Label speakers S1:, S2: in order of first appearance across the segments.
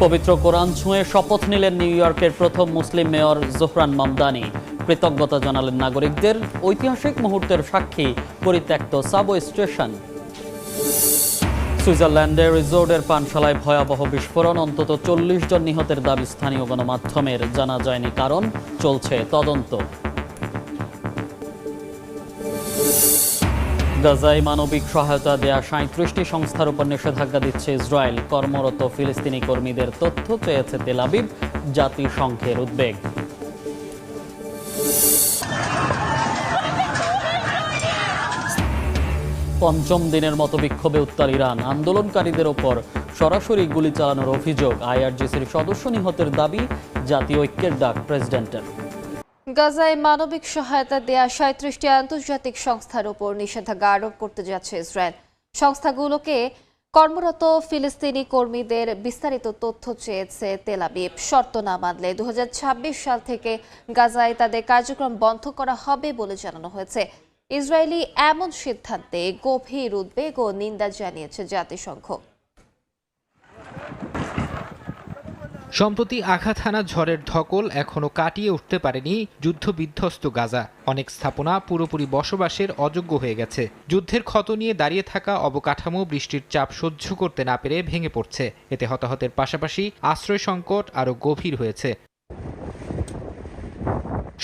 S1: পবিত্র কোরআন ছুঁয়ে শপথ নিলেন নিউ ইয়র্কের প্রথম মুসলিম মেয়র জোহরান মামদানি। কৃতজ্ঞতা জানালেন নাগরিকদের। ঐতিহাসিক মুহূর্তের সাক্ষী পরিত্যক্ত সাবওয়ে স্টেশন। সুইজারল্যান্ডের রিজোর্টের পানশালায় ভয়াবহ বিস্ফোরণ। অন্তত চল্লিশ জন নিহতের দাবি স্থানীয় গণমাধ্যমের। জানা যায়নি কারণ, চলছে তদন্ত। গাজায় মানবিক সহায়তা দেয়া সাঁত্রিশটি সংস্থার উপর নিষেধাজ্ঞা দিচ্ছে ইসরায়েল। কর্মরত ফিলিস্তিনি কর্মীদের তথ্য চেয়েছে তেলাবিব জাতিসংঘের উদ্বেগ। পঞ্চম দিনের মতো বিক্ষোভে উত্তাল ইরান। আন্দোলনকারীদের ওপর সরাসরি গুলি চালানোর অভিযোগ আইআরজিসির সদস্য নিহতের দাবি, জাতীয় ঐক্যের ডাক প্রেসিডেন্টের।
S2: গাজায় মানবিক সহায়তা দেয়া সাঁত্রিশটি আন্তর্জাতিক সংস্থার উপর নিষেধাজ্ঞা আরোপ করতে যাচ্ছে ইসরায়েল। সংস্থাগুলোকে কর্মরত ফিলিস্তিনি কর্মীদের বিস্তারিত তথ্য চেয়েছে তেলাবিব শর্ত না মানলে দু হাজার ছাব্বিশ সাল থেকে গাজায় তাদের কার্যক্রম বন্ধ করা হবে বলে জানানো হয়েছে। ইসরায়েলি এমন সিদ্ধান্তে গভীর উদ্বেগ ও নিন্দা জানিয়েছে জাতিসংঘ।
S3: সম্প্রতি আঘাত হানা ঝড়ের ধকল এখনও কাটিয়ে উঠতে পারেনি যুদ্ধবিধ্বস্ত গাজা। অনেক স্থাপনা পুরোপুরি বসবাসের অযোগ্য হয়ে গেছে। যুদ্ধের ক্ষত নিয়ে দাঁড়িয়ে থাকা অবকাঠামো বৃষ্টির চাপ সহ্য করতে না পেরে ভেঙে পড়ছে। এতে হতাহতের পাশাপাশি আশ্রয় সংকট আরও গভীর হয়েছে।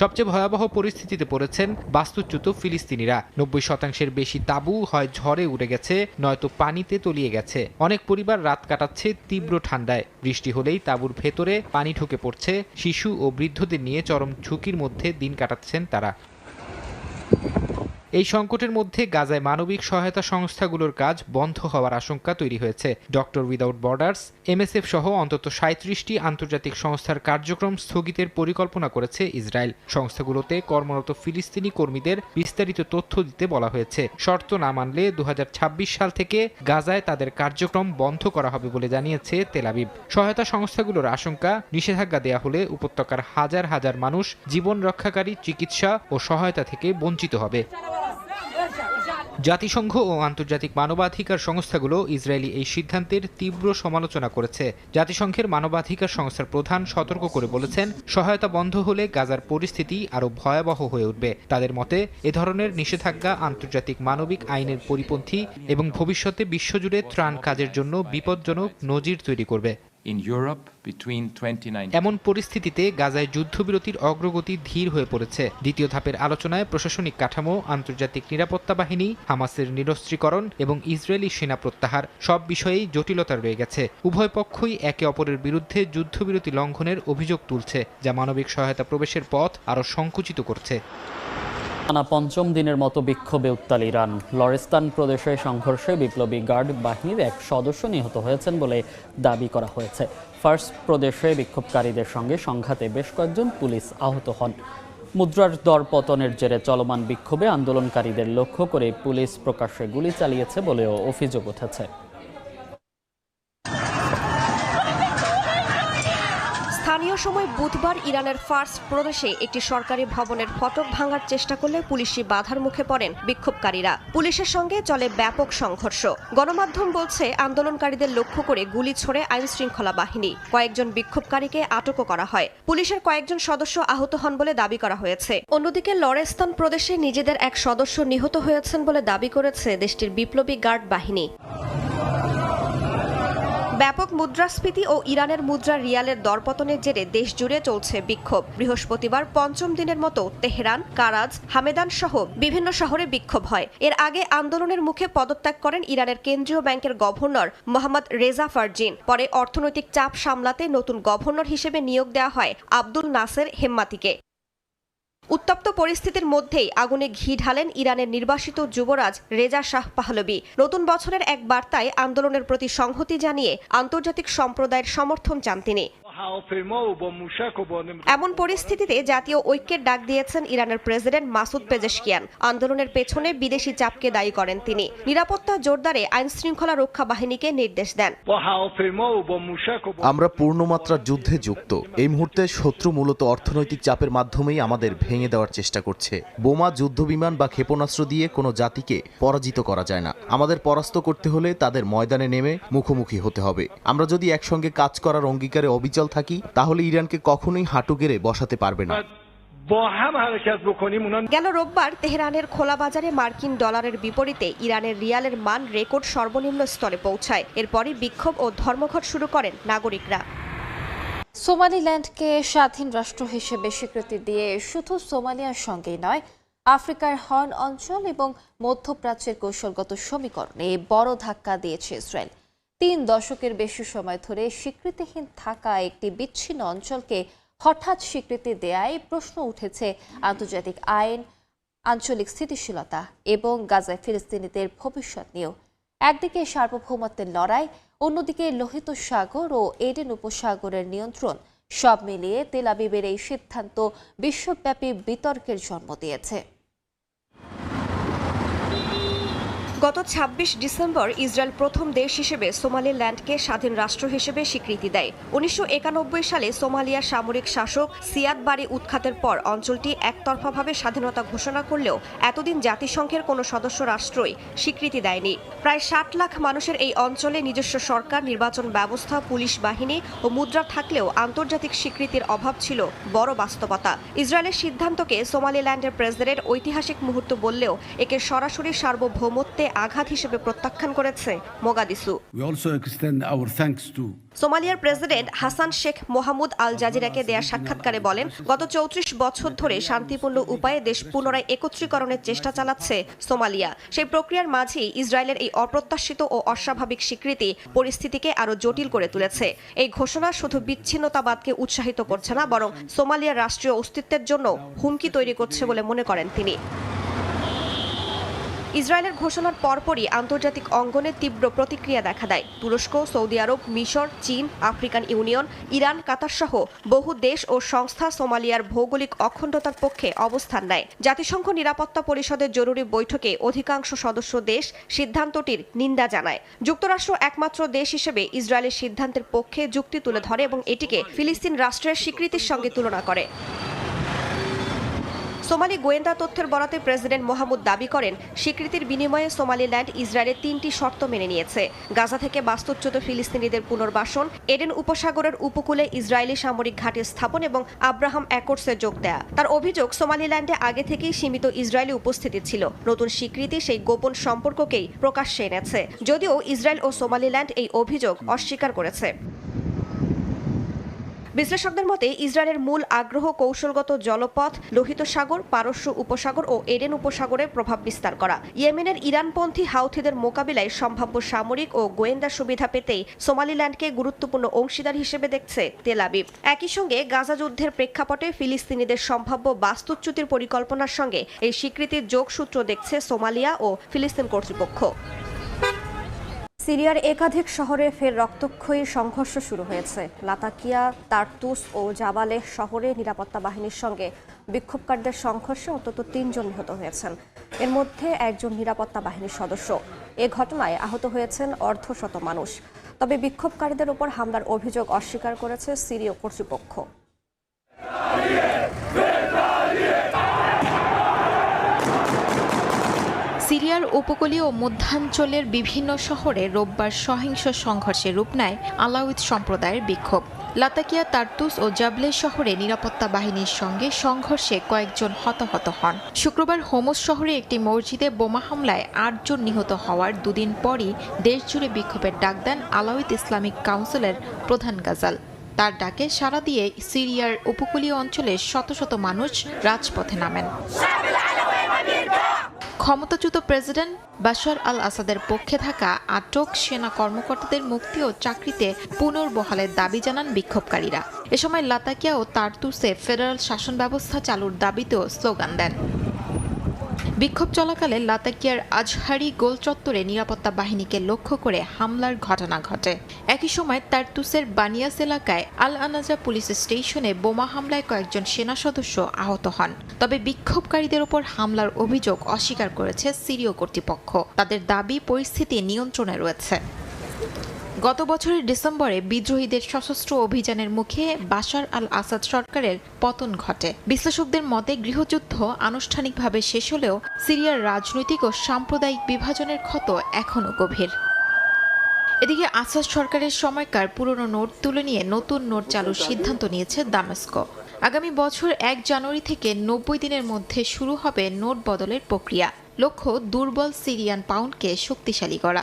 S3: সবচেয়ে ভয়াবহ পরিস্থিতিতে পড়েছেন বাস্তুচ্যুত ফিলিস্তিনিরা। নব্বই শতাংশের বেশি তাবু হয় ঝড়ে উড়ে গেছে, নয়তো পানিতে তলিয়ে গেছে। অনেক পরিবার রাত কাটাচ্ছে তীব্র ঠান্ডায়। বৃষ্টি হলেই তাবুর ভেতরে পানি ঢুকে পড়ছে। শিশু ও বৃদ্ধদের নিয়ে চরম ঝুঁকির মধ্যে দিন কাটাচ্ছেন তারা। এই সংকটের মধ্যে গাজায় মানবিক সহায়তা সংস্থাগুলোর কাজ বন্ধ হওয়ার আশঙ্কা তৈরি হয়েছে। ডক্টর উইদাউট বর্ডার্স এমএসএফ সহ অন্তত সাঁত্রিশটি আন্তর্জাতিক সংস্থার কার্যক্রম স্থগিতের পরিকল্পনা করেছে ইসরায়েল। সংস্থাগুলোতে কর্মরত ফিলিস্তিনি কর্মীদের বিস্তারিত তথ্য দিতে বলা হয়েছে। শর্ত না মানলে দু হাজার ছাব্বিশ সাল থেকে গাজায় তাদের কার্যক্রম বন্ধ করা হবে বলে জানিয়েছে তেলাবিব সহায়তা সংস্থাগুলোর আশঙ্কা, নিষেধাজ্ঞা দেয়া হলে উপত্যকার হাজার হাজার মানুষ জীবন রক্ষাকারী, চিকিৎসা ও সহায়তা থেকে বঞ্চিত হবে। জাতিসংঘ ও আন্তর্জাতিক মানবাধিকার সংস্থাগুলো ইসরায়েলি এই সিদ্ধান্তের তীব্র সমালোচনা করেছে। জাতিসংঘের মানবাধিকার সংস্থার প্রধান সতর্ক করে বলেছেন, সহায়তা বন্ধ হলে গাজার পরিস্থিতি আরও ভয়াবহ হয়ে উঠবে। তাদের মতে, এ ধরনের নিষেধাজ্ঞা আন্তর্জাতিক মানবিক আইনের পরিপন্থী এবং ভবিষ্যতে বিশ্বজুড়ে ত্রাণ কাজের জন্য বিপজ্জনক নজির তৈরি করবে।
S4: In Europe between 2019
S3: এমন পরিস্থিতিতে গাজায় যুদ্ধবিরতির অগ্রগতি ধীর হয়ে পড়েছে। দ্বিতীয় ধাপের আলোচনায় প্রশাসনিক কাঠামো, আন্তর্জাতিক নিরাপত্তা বাহিনী, হামাসের নিরস্ত্রীকরণ এবং ইসরায়েলি সেনা প্রত্যাহার সব বিষয়েই জটিলতা রয়ে গেছে। উভয় পক্ষই একে অপরের বিরুদ্ধে যুদ্ধবিরতি লঙ্ঘনের অভিযোগ তুলছে, যা মানবিক সহায়তা প্রবেশের পথ আরও সংকুচিত করছে।
S1: টানা পঞ্চম দিনের মতো বিক্ষোভে উত্তাল ইরান। লরেস্তান প্রদেশে সংঘর্ষে বিপ্লবী গার্ড বাহিনীর এক সদস্য নিহত হয়েছেন বলে দাবি করা হয়েছে। ফার্স্ট প্রদেশে বিক্ষোভকারীদের সঙ্গে সংঘাতে বেশ কয়েকজন পুলিশ আহত হন। মুদ্রার দর পতনের জেরে চলমান বিক্ষোভে আন্দোলনকারীদের লক্ষ্য করে পুলিশ প্রকাশ্যে গুলি চালিয়েছে বলেও অভিযোগ উঠেছে।
S5: স্থানীয় সময় বুধবার ইরানের ফার্স প্রদেশে একটি সরকারি ভবনের ফটক ভাঙার চেষ্টা করলে পুলিশি বাধার মুখে পড়েন বিক্ষোভকারীরা। পুলিশের সঙ্গে চলে ব্যাপক সংঘর্ষ। গণমাধ্যম বলছে, আন্দোলনকারীদের লক্ষ্য করে গুলি ছোড়ে আইন শৃঙ্খলা বাহিনী। কয়েকজন বিক্ষোভকারীকে আটকও করা হয়। পুলিশের কয়েকজন সদস্য আহত হন বলে দাবি করা হয়েছে। অন্যদিকে লরেস্তান প্রদেশে নিজেদের এক সদস্য নিহত হয়েছেন বলে দাবি করেছে দেশটির বিপ্লবী গার্ড বাহিনী। ব্যাপক মুদ্রাস্ফীতি ও ইরানের মুদ্রা রিয়ালের দরপতনের জেরে দেশ জুড়ে চলছে বিক্ষোভ। বৃহস্পতিবার পঞ্চম দিনের মতো তেহরান, কারাজ, হামেদান সহ বিভিন্ন শহরে বিক্ষোভ হয়। এর আগে আন্দোলনের মুখে পদত্যাগ করেন ইরানের কেন্দ্রীয় ব্যাংকের গভর্নর মোহাম্মদ রেজা ফারজিন। পরে অর্থনৈতিক চাপ সামলাতে নতুন গভর্নর হিসেবে নিয়োগ দেওয়া হয় আব্দুল নাসের হেম্মাতিকে। উত্তপ্ত পরিস্থিতির মধ্যেই আগুনে ঘি ঢালেন ইরানের নির্বাসিত যুবরাজ রেজা শাহ পাহলবি। নতুন বছরের এক বার্তায় আন্দোলনের প্রতি সংহতি জানিয়ে আন্তর্জাতিক সম্প্রদায়ের সমর্থন চান তিনি। এমন পরিস্থিতিতে জাতীয় ঐক্যের ডাক দিয়েছেন ইরানের প্রেসিডেন্ট মাসুদ পেজেশকিয়ান। আন্দোলনের পেছনে বিদেশি চাপকে দায়ী করেন তিনি। নিরাপত্তা জোরদারে আইন শৃঙ্খলা রক্ষা বাহিনীকে নির্দেশ দেন।
S6: আমরা পূর্ণমাত্রার যুদ্ধে যুক্ত। এই মুহূর্তে শত্রু মূলত অর্থনৈতিক চাপের মাধ্যমেই আমাদের ভেঙে দেওয়ার চেষ্টা করছে। বোমা যুদ্ধবিমান বা ক্ষেপণাস্ত্র দিয়ে কোনো জাতিকে পরাজিত করা যায় না। আমাদের পরাস্ত করতে হলে তাদের ময়দানে নেমে মুখোমুখি হতে হবে। আমরা যদি একসঙ্গে কাজ করার অঙ্গীকারে অবিচল থাকি তাহলে ইরানকে কখনোই হাঁটু গেড়ে বসাতে পারবে না।
S5: গেল রোববার তেহরানের খোলা বাজারে মার্কিন ডলারের বিপরীতে ইরানের রিয়ালের মান রেকর্ড সর্বনিম্ন স্তরে পৌঁছায়। এরপরই বিক্ষোভ ও ধর্মঘট শুরু করেন নাগরিকরা।
S2: সোমালিল্যান্ডকে স্বাধীন রাষ্ট্র হিসেবে স্বীকৃতি দিয়ে শুধু সোমালিয়ার সঙ্গেই নয় আফ্রিকার হর্ন অঞ্চল এবং মধ্যপ্রাচ্যের কৌশলগত সমীকরণে বড় ধাক্কা দিয়েছে ইসরায়েল। তিন দশকের বেশি সময় ধরে স্বীকৃতিহীন থাকা একটি বিচ্ছিন্ন অঞ্চলকে হঠাৎ স্বীকৃতি দেয়ায় প্রশ্ন উঠেছে আন্তর্জাতিক আইন, আঞ্চলিক স্থিতিশীলতা এবং গাজায় ফিলিস্তিনিদের ভবিষ্যৎ নিয়েও। একদিকে সার্বভৌমত্বের লড়াই, অন্যদিকে লোহিত সাগর ও এডেন উপসাগরের নিয়ন্ত্রণ, সব মিলিয়ে তেল আবিবের এই সিদ্ধান্ত বিশ্বব্যাপী বিতর্কের জন্ম দিয়েছে।
S5: গত ২৬ ডিসেম্বর ইসরায়েল প্রথম দেশ হিসেবে সোমালিল্যান্ডকে স্বাধীন রাষ্ট্র হিসেবে স্বীকৃতি দেয়। উনিশশো একানব্বই সালে সোমালিয়ার সামরিক শাসক সিয়াদ বাড়ি উৎখাতের পর অঞ্চলটি একতরফাভাবে স্বাধীনতা ঘোষণা করলেও এতদিন জাতিসংঘের কোনো সদস্য রাষ্ট্রই স্বীকৃতি দেয়নি। প্রায় ষাট লাখ মানুষের এই অঞ্চলে নিজস্ব সরকার, নির্বাচন ব্যবস্থা, পুলিশ বাহিনী ও মুদ্রা থাকলেও আন্তর্জাতিক স্বীকৃতির অভাব ছিল বড় বাস্তবতা। ইসরায়েলের সিদ্ধান্তকে সোমালিল্যান্ডের প্রেসিডেন্ট ঐতিহাসিক মুহূর্ত বললেও একে সরাসরি সার্বভৌমত্বে আঘাত হিসেবে প্রত্যাখ্যান করেছে Mogadishu. সোমালিয়ার president Hassan Sheikh Mohamud Al জাজিরাকে দেয়া সাক্ষাৎকারে বলেন গত চৌত্রিশ বছর ধরে শান্তিপূর্ণ উপায়ে দেশ পুনরায় একত্রীকরণের চেষ্টা চালাচ্ছে সোমালিয়া। সেই প্রক্রিয়ার মাঝেই ইসরায়েলের এই অপ্রত্যাশিত ও অস্বাভাবিক স্বীকৃতি পরিস্থিতিকে আরও জটিল করে তুলেছে। এই ঘোষণা শুধু বিচ্ছিন্নতাবাদকে উৎসাহিত করছে না বরং সোমালিয়ার রাষ্ট্রীয় অস্তিত্বের জন্য হুমকি তৈরি করছে বলে মনে করেন তিনি। ইসরায়েলের ঘোষণার পরপরই আন্তর্জাতিক অঙ্গনে তীব্র প্রতিক্রিয়া দেখা দেয়। তুরস্ক, সৌদি আরব, মিশর, চীন, আফ্রিকান ইউনিয়ন, ইরান, কাতার সহ বহু দেশ ও সংস্থা সোমালিয়ার ভৌগোলিক অখণ্ডতার পক্ষে অবস্থান নেয়। জাতিসংঘ নিরাপত্তা পরিষদের জরুরি বৈঠকে অধিকাংশ সদস্য দেশ সিদ্ধান্তটির নিন্দা জানায়। যুক্তরাষ্ট্র একমাত্র দেশ হিসেবে ইসরায়েলের সিদ্ধান্তের পক্ষে যুক্তি তুলে ধরে এবং এটিকে ফিলিস্তিন রাষ্ট্রের স্বীকৃতির সঙ্গে তুলনা করে। সোমালি গোয়েন্দা তথ্যের বরাতে প্রেসিডেন্ট মোহাম্মদ দাবি করেন, স্বীকৃতির বিনিময়ে সোমালিল্যান্ড ইসরায়েলের তিনটি শর্ত মেনে নিয়েছে। গাজা থেকে বাস্তুচ্যুত ফিলিস্তিনিদের পুনর্বাসন, এডেন উপসাগরের উপকূলে ইসরায়েলি সামরিক ঘাঁটি স্থাপন এবং আব্রাহাম অ্যাকর্ডসে যোগ দেয়া। তার অভিযোগ, সোমালিল্যান্ডে আগে থেকেই সীমিত ইসরায়েলি উপস্থিতি ছিল। নতুন স্বীকৃতি সেই গোপন সম্পর্ককেই প্রকাশ্যে এনেছে। যদিও ইসরায়েল ও সোমালিল্যান্ড এই অভিযোগ অস্বীকার করেছে। বিশ্লেষকদের মতে, ইসরায়েলের মূল আগ্রহ কৌশলগত জলপথ, লোহিত সাগর, পারস্য উপসাগর ও এডেন উপসাগরে প্রভাব বিস্তার করা। ইয়েমেনের ইরানপন্থী হাউথিদের মোকাবিলায় সম্ভাব্য সামরিক ও গোয়েন্দা সুবিধা পেতেই সোমালিল্যান্ডকে গুরুত্বপূর্ণ অংশীদার হিসেবে দেখছে তেল আবিব। একই সঙ্গে গাজা যুদ্ধের প্রেক্ষাপটে ফিলিস্তিনিদের সম্ভাব্য বাস্তুচ্যুতির পরিকল্পনার সঙ্গে এই স্বীকৃতির যোগসূত্র দেখছে সোমালিয়া ও ফিলিস্তিন কর্তৃপক্ষ।
S7: সিরিয়ার একাধিক শহরে ফের রক্তক্ষয়ী সংঘর্ষ শুরু হয়েছে। লাতাকিয়া, তারতুস ও জাবালে শহরে নিরাপত্তা বাহিনীর সঙ্গে বিক্ষোভকারীদের সংঘর্ষে অন্তত তিনজন নিহত হয়েছেন। এর মধ্যে একজন নিরাপত্তা বাহিনীর সদস্য। এ ঘটনায় আহত হয়েছেন অর্ধশত মানুষ। তবে বিক্ষোভকারীদের উপর হামলার অভিযোগ অস্বীকার করেছে সিরীয় কর্তৃপক্ষ।
S8: সিরিয়ার উপকূলীয় মধ্যাঞ্চলের বিভিন্ন শহরে রোববার সহিংস সংঘর্ষে রূপ নেয় আলাউদ সম্প্রদায়ের বিক্ষোভ। লাতাকিয়া, তার্তুস ও জাবলে শহরে নিরাপত্তা বাহিনীর সঙ্গে সংঘর্ষে কয়েকজন হতাহত হন। শুক্রবার হোমস শহরে একটি মসজিদে বোমা হামলায় আটজন নিহত হওয়ার দুদিন পরই দেশজুড়ে বিক্ষোভের ডাক দেন আলাউদ ইসলামিক কাউন্সিলের প্রধান গাজাল। তার ডাকে সাড়া দিয়ে সিরিয়ার উপকূলীয় অঞ্চলে শত শত মানুষ রাজপথে নামেন। ক্ষমতাচ্যুত প্রেসিডেন্ট বাশার আল আসাদের পক্ষে থাকা আটক সেনা কর্মকর্তাদের মুক্তি ও চাকরিতে পুনর্বহালের দাবি জানান বিক্ষোভকারীরা। এ সময় লাতাকিয়া ও তারতুসে ফেডারেল শাসন ব্যবস্থা চালুর দাবিতেও স্লোগান দেন। বিক্ষোভ চলাকালে লাতাকিয়ার আজহারি গোল চত্বরে নিরাপত্তা বাহিনীকে লক্ষ্য করে হামলার ঘটনা ঘটে। একই সময় তারতুসের বানিয়াস এলাকায় আল আনাজা পুলিশ স্টেশনে বোমা হামলায় কয়েকজন সেনা সদস্য আহত হন। তবে বিক্ষোভকারীদের ওপর হামলার অভিযোগ অস্বীকার করেছে সিরীয় কর্তৃপক্ষ। তাদের দাবি, পরিস্থিতি নিয়ন্ত্রণে রয়েছে। গত বছরের ডিসেম্বরে বিদ্রোহীদের সশস্ত্র অভিযানের মুখে বাশার আল আসাদ সরকারের পতন ঘটে। বিশ্লেষকদের মতে, গৃহযুদ্ধ আনুষ্ঠানিকভাবে শেষ হলেও সিরিয়ার রাজনৈতিক ও সাম্প্রদায়িক বিভাজনের ক্ষত এখনও গভীর। এদিকে আসাদ সরকারের সময়কার পুরনো নোট তুলে নিয়ে নতুন নোট চালুর সিদ্ধান্ত নিয়েছে দামেস্কো। আগামী বছর এক জানুয়ারি থেকে নব্বই দিনের মধ্যে শুরু হবে নোট বদলের প্রক্রিয়া। লক্ষ্য, দুর্বল সিরিয়ান পাউন্ডকে শক্তিশালী করা।